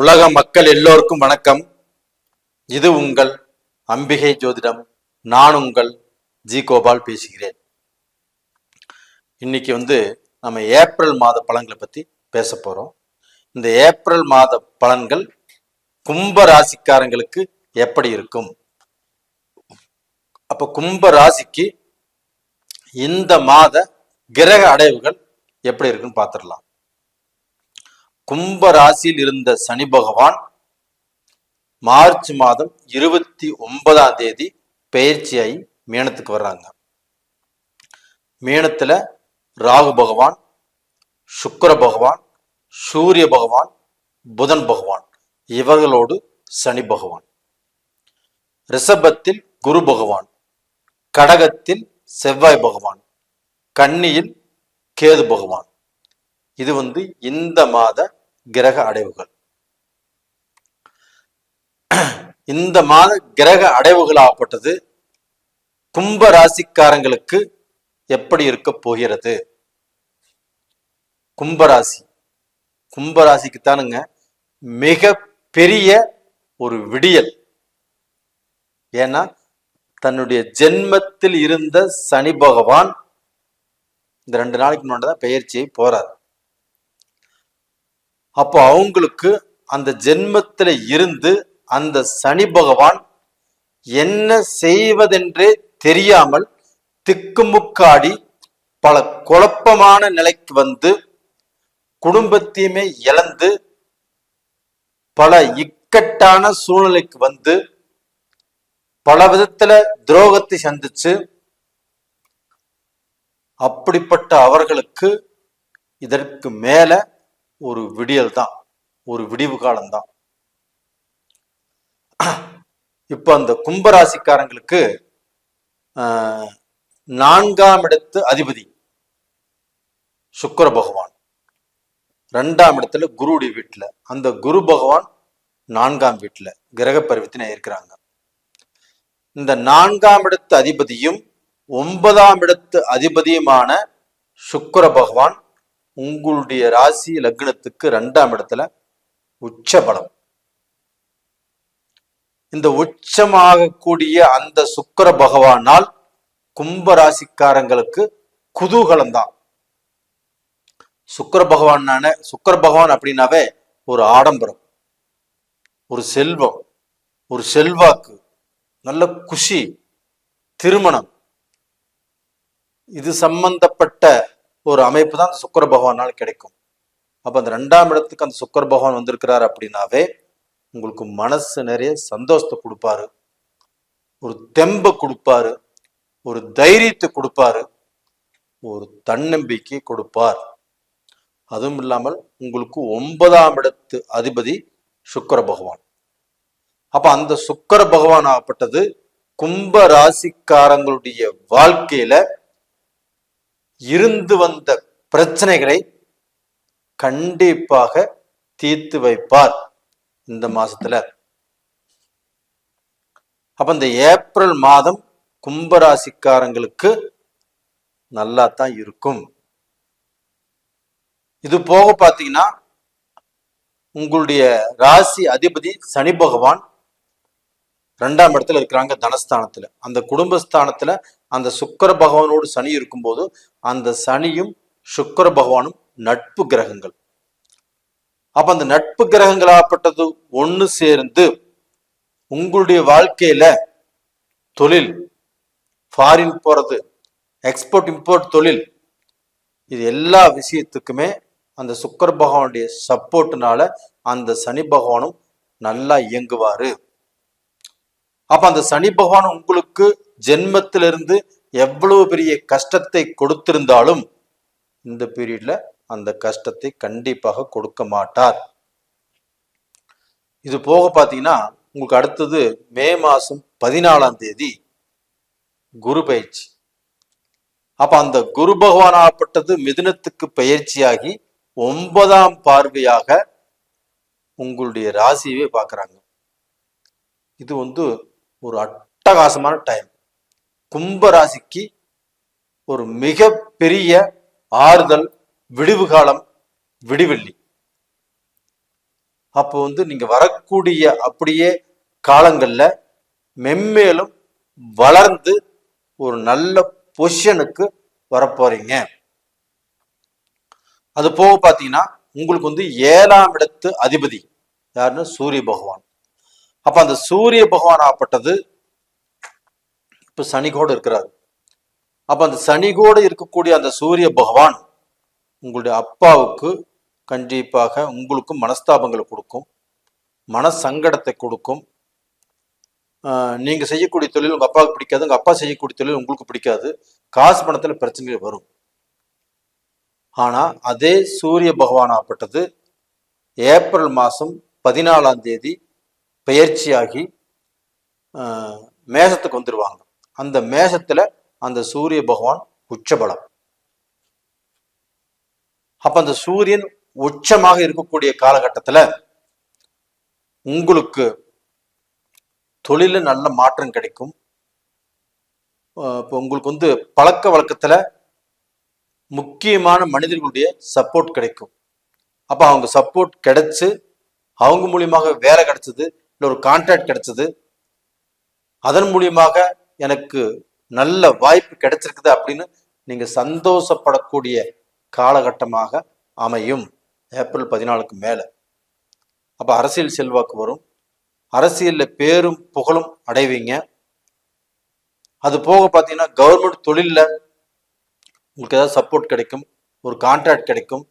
உலக மக்கள் எல்லோருக்கும் வணக்கம். இது உங்கள் அம்பிகை ஜோதிடம். நான் உங்கள் ஜி கோபால் பேசுகிறேன். இன்னைக்கு வந்து நம்ம ஏப்ரல் மாத பலன்களை பத்தி பேச போறோம். இந்த ஏப்ரல் மாத பலன்கள் கும்ப ராசிக்காரங்களுக்கு எப்படி இருக்கும்? அப்ப கும்ப ராசிக்கு இந்த மாத கிரக அடைவுகள் எப்படி இருக்குன்னு பார்த்துடலாம் கும்ப ராசியில் இருந்த சனி பகவான் மார்ச் மாதம் இருபத்தி ஒன்பதாம் தேதி பயிற்சியாகி மீனத்துக்கு வர்றாங்க. மீனத்துல ராகு பகவான் சுக்கர பகவான் சூரிய பகவான் புதன் பகவான். இவர்களோடு சனி பகவான். ரிஷபத்தில் குரு பகவான் கடகத்தில் செவ்வாய் பகவான் கன்னியில் கேது பகவான். இது வந்து இந்த மாத கிரக அடைவுகள். இந்த மாத கிரக அடைவுகள் ஆகப்பட்டது. கும்ப ராசிக்காரங்களுக்கு எப்படி இருக்க போகிறது? கும்பராசி கும்பராசிக்கு தானுங்க மிக பெரிய ஒரு விடியல். ஏன்னா தன்னுடைய ஜென்மத்தில் இருந்த சனி பகவான் இந்த ரெண்டு நாளைக்கு முன்னாடி தான் பெயர்ச்சியை போறார். அப்போ அவங்களுக்கு அந்த ஜென்மத்தில் இருந்து அந்த சனி பகவான் என்ன செய்வதென்றே தெரியாமல் திக்குமுக்காடி பல குழப்பமான நிலைக்கு வந்து குடும்பத்தையுமே இழந்து பல இக்கட்டான சூழ்நிலைக்கு வந்து பல விதத்துல துரோகத்தை சந்திச்சு அப்படிப்பட்ட அவர்களுக்கு இதற்கு மேல ஒரு விடியல் தான் ஒரு விடிவு காலம்தான். இப்ப அந்த கும்பராசிக்காரங்களுக்கு ஆஹ், நான்காம் இடத்து அதிபதி சுக்கிர பகவான். ரெண்டாம் இடத்துல குருடைய வீட்டுல. அந்த குரு பகவான் நான்காம் வீட்டுல கிரக பரிவர்த்தனை இருக்கிறாங்க இந்த நான்காம் இடத்து அதிபதியும் ஒன்பதாம் இடத்து அதிபதியுமான சுக்கர பகவான் உங்களுடைய ராசி லக்னத்துக்கு ரெண்டாம் இடத்துல உச்ச பலம் இந்த உச்சமாகக்கூடிய அந்த சுக்கிர பகவானால் கும்ப ராசிக்காரங்களுக்கு குதூகலம் தான். சுக்கர பகவான் சுக்கர பகவான் அப்படின்னாவே ஒரு ஆடம்பரம் ஒரு செல்வம் ஒரு செல்வாக்கு நல்ல குஷி திருமணம். இது சம்பந்தப்பட்ட ஒரு அமைப்பு தான் அந்த சுக்கர பகவானால் கிடைக்கும். அப்போ அந்த ரெண்டாம் இடத்துக்கு அந்த சுக்கர பகவான் வந்திருக்கிறார் அப்படின்னாவே உங்களுக்கு மனசு நிறைய சந்தோஷத்தை கொடுப்பாரு. ஒரு தெம்பை கொடுப்பாரு. ஒரு தைரியத்தை கொடுப்பாரு. ஒரு தன்னம்பிக்கை கொடுப்பார். அதுவும் இல்லாமல் உங்களுக்கு ஒன்பதாம் இடத்து அதிபதி சுக்கர பகவான். அப்ப அந்த சுக்கர பகவான் ஆகப்பட்டது கும்ப ராசிக்காரங்களுடைய வாழ்க்கையில இருந்து வந்த பிரச்சனைகளை கண்டிப்பாக தீர்த்து வைப்பார் இந்த மாசத்துல. அப்ப இந்த ஏப்ரல் மாதம் கும்பராசிக்காரங்களுக்கு நல்லா தான் இருக்கும். இது போக பாத்தீங்கன்னா உங்களுடைய ராசி அதிபதி சனி பகவான் ரெண்டாம் இடத்துல இருக்கிறாங்க தனஸ்தானத்துல. அந்த குடும்பஸ்தானத்துல அந்த சுக்கர பகவானோடு சனி இருக்கும்போது அந்த சனியும் சுக்கர பகவானும் நட்பு கிரகங்கள். அப்ப அந்த நட்பு கிரகங்களாகப்பட்டது ஒன்று சேர்ந்து உங்களுடைய வாழ்க்கையில தொழில் ஃபாரின் போறது எக்ஸ்போர்ட் இம்போர்ட் தொழில் இது எல்லா விஷயத்துக்குமே அந்த சுக்கர் பகவானுடைய சப்போர்ட்னால அந்த சனி பகவானும் நல்லா இயங்குவாரு. அப்ப அந்த சனி பகவான் உங்களுக்கு ஜென்மத்திலிருந்து எவ்வளவு பெரிய கஷ்டத்தை கொடுத்திருந்தாலும் இந்த பீரியட்ல அந்த கஷ்டத்தை கண்டிப்பாக கொடுக்க மாட்டார். இது போக பாத்தீங்கன்னா உங்களுக்கு அடுத்தது மே மாசம் பதினாலாம் தேதி குரு பயிற்சி. அப்ப அந்த குரு பகவானாகப்பட்டது மிதுனத்துக்கு பயிற்சியாகி ஒன்பதாம் பார்வையாக உங்களுடைய ராசியவே பார்க்குறாங்க இது வந்து ஒரு அட்டகாசமான டைம் கும்ப ராசிக்கு ஒரு மிக பெரிய ஆறுதல் விடிவு காலம் விடிவெள்ளி. அப்போ வந்து நீங்க வரக்கூடிய அப்படியே காலங்கள்ல மென்மேலும் வளர்ந்து ஒரு நல்ல பொசிஷனுக்கு வரப்போறீங்க. அது போக பார்த்தீங்கன்னா உங்களுக்கு வந்து ஏழாம் இடத்து அதிபதி. யாருன்னு? சூரிய பகவான். அப்ப அந்த சூரிய பகவான் ஆப்பட்டது இப்ப சனிகோடு இருக்கிறாரு. அப்ப அந்த சனிகோடு இருக்கக்கூடிய அந்த சூரிய பகவான் உங்களுடைய அப்பாவுக்கு கண்டிப்பாக உங்களுக்கும் மனஸ்தாபங்களை கொடுக்கும் மன சங்கடத்தை கொடுக்கும் நீங்க செய்யக்கூடிய தொழில் உங்க அப்பாவுக்கு பிடிக்காது உங்க அப்பா செய்யக்கூடிய தொழில் உங்களுக்கு பிடிக்காது. காசு பணத்துல பிரச்சனைகள் வரும். ஆனா அதே சூரிய பகவான் ஆப்பட்டது ஏப்ரல் மாசம் பதினாலாம் தேதி பெயர்ச்சியாகி மேசத்துக்கு வந்துடுவாங்க அந்த மேசத்துல அந்த சூரிய பகவான் உச்சபலம். அப்ப அந்த சூரியன் உச்சமாக இருக்கக்கூடிய காலகட்டத்துல உங்களுக்கு தொழில நல்ல மாற்றம் கிடைக்கும். இப்போ உங்களுக்கு வந்து பழக்க வழக்கத்துல முக்கியமான மனிதர்களுடைய சப்போர்ட் கிடைக்கும். அப்ப அவங்க சப்போர்ட் கிடைச்சு அவங்க மூலியமாக வேலை கிடைச்சது இல்லை ஒரு கான்ட்ராக்ட் கிடைச்சது. அதன் மூலியமாக எனக்கு நல்ல வாய்ப்பு கிடைச்சிருக்குது அப்படின்னு நீங்கள் சந்தோஷப்படக்கூடிய காலகட்டமாக அமையும். ஏப்ரல் பதினாலுக்கு மேலே. அப்போ அரசியல் செல்வாக்கு வரும். அரசியலில் பேரும் புகழும் அடைவீங்க. அது போக பார்த்தீங்கன்னா கவர்மெண்ட் தொழிலில் உங்களுக்கு ஏதாவது சப்போர்ட் கிடைக்கும். ஒரு கான்ட்ராக்ட் கிடைக்கும்.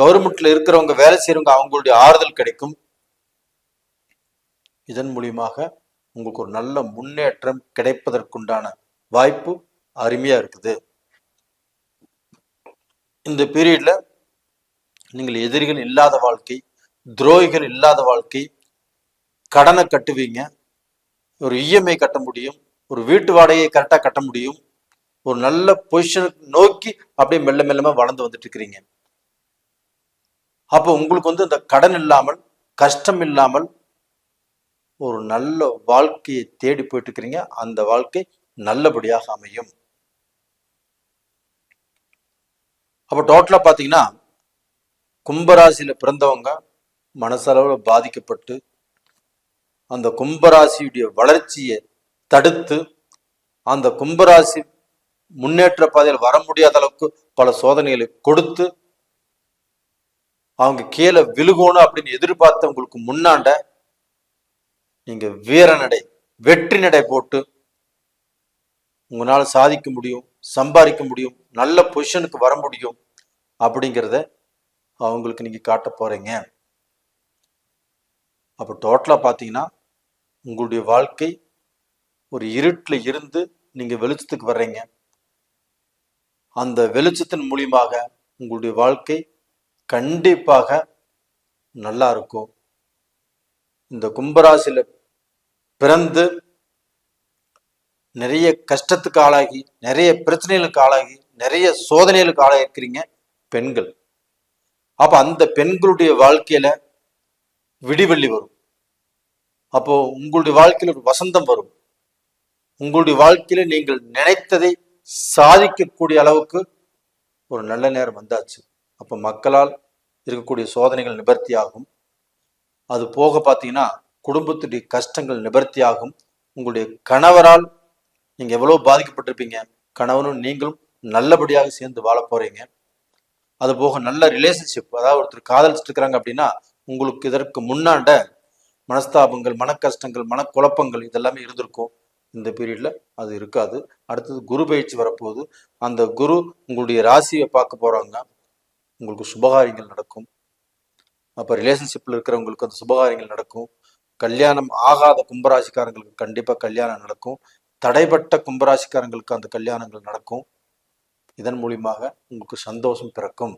கவர்மெண்ட்டில் இருக்கிறவங்க வேலை செய்கிறவங்க அவங்களுடைய ஆறுதல் கிடைக்கும். இதன் மூலியமாக உங்களுக்கு ஒரு நல்ல முன்னேற்றம் கிடைப்பதற்குண்டான வாய்ப்பு அருமையா இருக்குது. இந்த பீரியட்ல நீங்கள் எதிரிகள் இல்லாத வாழ்க்கை துரோகிகள் இல்லாத வாழ்க்கை கடனை கட்டுவீங்க ஒரு இஎம்ஐ கட்ட முடியும் ஒரு வீட்டு வாடகையை கரெக்டாக கட்ட முடியும் ஒரு நல்ல பொசிஷனுக்கு நோக்கி அப்படியே மெல்ல மெல்லமாக வளர்ந்து வந்துட்டு இருக்கிறீங்க. அப்போ உங்களுக்கு வந்து இந்த கடன் இல்லாமல் கஷ்டம் இல்லாமல் ஒரு நல்ல வாழ்க்கையை தேடி போயிட்டு இருக்கிறீங்க அந்த வாழ்க்கை நல்லபடியாக அமையும். அப்போ டோட்டலா பார்த்தீங்கன்னா கும்பராசியில பிறந்தவங்க மனசளவில் பாதிக்கப்பட்டு அந்த கும்பராசியுடைய வளர்ச்சியை தடுத்து அந்த கும்பராசி முன்னேற்ற பாதையில் வர முடியாத அளவுக்கு பல சோதனைகளை கொடுத்து அவங்க கீழே விழுகணும் அப்படின்னு எதிர்பார்த்தவங்களுக்கு முன்னாண்ட நீங்க வீர நடை வெற்றி நடை போட்டு உங்களால் சாதிக்க முடியும் சம்பாதிக்க முடியும் நல்ல பொசிஷனுக்கு வர முடியும் அப்படிங்கிறத அவங்களுக்கு நீங்கள் காட்ட போகிறீங்க அப்போ டோட்டலாக பார்த்தீங்கன்னா உங்களுடைய வாழ்க்கை ஒரு இருட்டில் இருந்து நீங்கள் வெளிச்சத்துக்கு வர்றீங்க. அந்த வெளிச்சத்தின் மூலியமாக உங்களுடைய வாழ்க்கை கண்டிப்பாக நல்லா இருக்கும். இந்த கும்பராசியில் பிறந்து நிறைய கஷ்டத்துக்கு ஆளாகி நிறைய பிரச்சனைகளுக்கு ஆளாகி நிறைய சோதனைகளுக்கு ஆளாகிருக்கிறீங்க பெண்கள். அப்போ அந்த பெண்களுடைய வாழ்க்கையில விடிவெள்ளி வரும். அப்போ உங்களுடைய வாழ்க்கையில் ஒரு வசந்தம் வரும். உங்களுடைய வாழ்க்கையில நீங்கள் நினைத்ததை சாதிக்கக்கூடிய அளவுக்கு ஒரு நல்ல நேரம் வந்தாச்சு. அப்போ மக்களால் இருக்கக்கூடிய சோதனைகள் நிவர்த்தி ஆகும் அது போக பார்த்தீங்கன்னா குடும்பத்துடைய கஷ்டங்கள் நிவர்த்தி ஆகும் உங்களுடைய கணவரால் நீங்க எவ்வளவு பாதிக்கப்பட்டிருப்பீங்க கணவனும் நீங்களும் நல்லபடியாக சேர்ந்து வாழ போறீங்க. அது போக நல்ல ரிலேஷன்ஷிப் அதாவது ஒருத்தர் காதலிச்சுட்டு இருக்கிறாங்க அப்படின்னா உங்களுக்கு இதற்கு முன்னாண்ட மனஸ்தாபங்கள் மன கஷ்டங்கள் மனக்குழப்பங்கள் இதெல்லாமே இருந்திருக்கும். இந்த பீரியட்ல அது இருக்காது. அடுத்தது குரு பயிற்சி வரப்போகுது. அந்த குரு உங்களுடைய ராசியை பார்க்க போறாங்க. உங்களுக்கு சுபகாரியங்கள் நடக்கும். அப்போ ரிலேஷன்ஷிப்பில் இருக்கிறவங்களுக்கு அந்த சுபகாரியங்கள் நடக்கும். கல்யாணம் ஆகாத கும்பராசிக்காரங்களுக்கு கண்டிப்பாக கல்யாணம் நடக்கும். தடைப்பட்ட கும்பராசிக்காரங்களுக்கு அந்த கல்யாணங்கள் நடக்கும். இதன் மூலியமாக உங்களுக்கு சந்தோஷம் பிறக்கும்.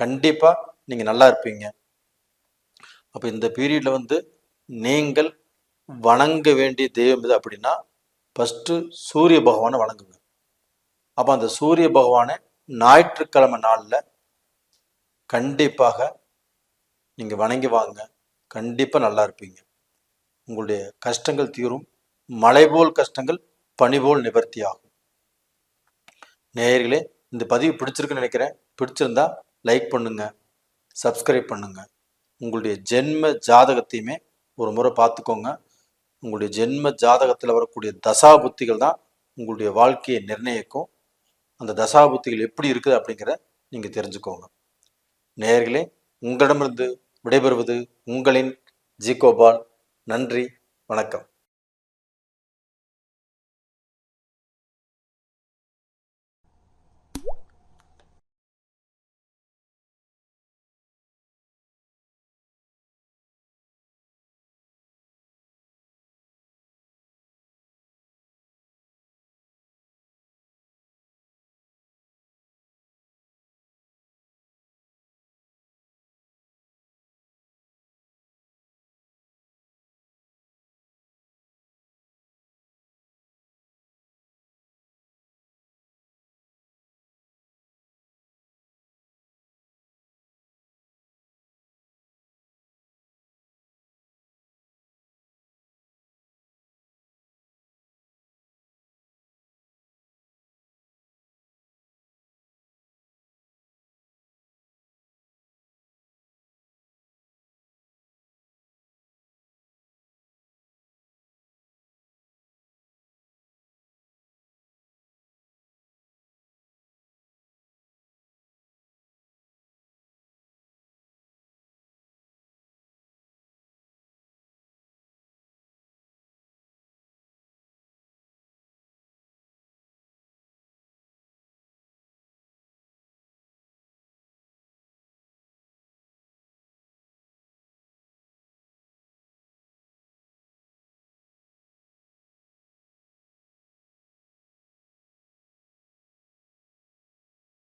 கண்டிப்பாக நீங்கள் நல்லா இருப்பீங்க. அப்போ இந்த பீரியடில் வந்து நீங்கள் வணங்க வேண்டிய தெய்வம் இது அப்படின்னா ஃபஸ்ட்டு சூரிய பகவானை வணங்குங்க. அப்போ அந்த சூரிய பகவானை ஞாயிற்றுக்கிழமை நாளில் கண்டிப்பாக நீங்கள் வணங்கி வாங்க. கண்டிப்பாக நல்லா இருப்பீங்க. உங்களுடைய கஷ்டங்கள் தீரும். மலை போல் கஷ்டங்கள் பனி போல் நிவர்த்தி ஆகும். நேயர்களே இந்த பதிவு பிடிச்சிருக்குன்னு நினைக்கிறேன். பிடிச்சிருந்தா லைக் பண்ணுங்க. சப்ஸ்கிரைப் பண்ணுங்க. உங்களுடைய ஜென்ம ஜாதகத்தையுமே ஒரு முறை பார்த்துக்கோங்க. உங்களுடைய ஜென்ம ஜாதகத்தில் வரக்கூடிய தசாபுத்திகள் தான் உங்களுடைய வாழ்க்கையை நிர்ணயிக்கும். அந்த தசாபுத்திகள் எப்படி இருக்குது அப்படிங்கிற நீங்கள் தெரிஞ்சுக்கோங்க. நேயர்களே உங்களிடமிருந்து விடைபெறுவது உங்களின் ஜி கோபால் நன்றி வணக்கம்.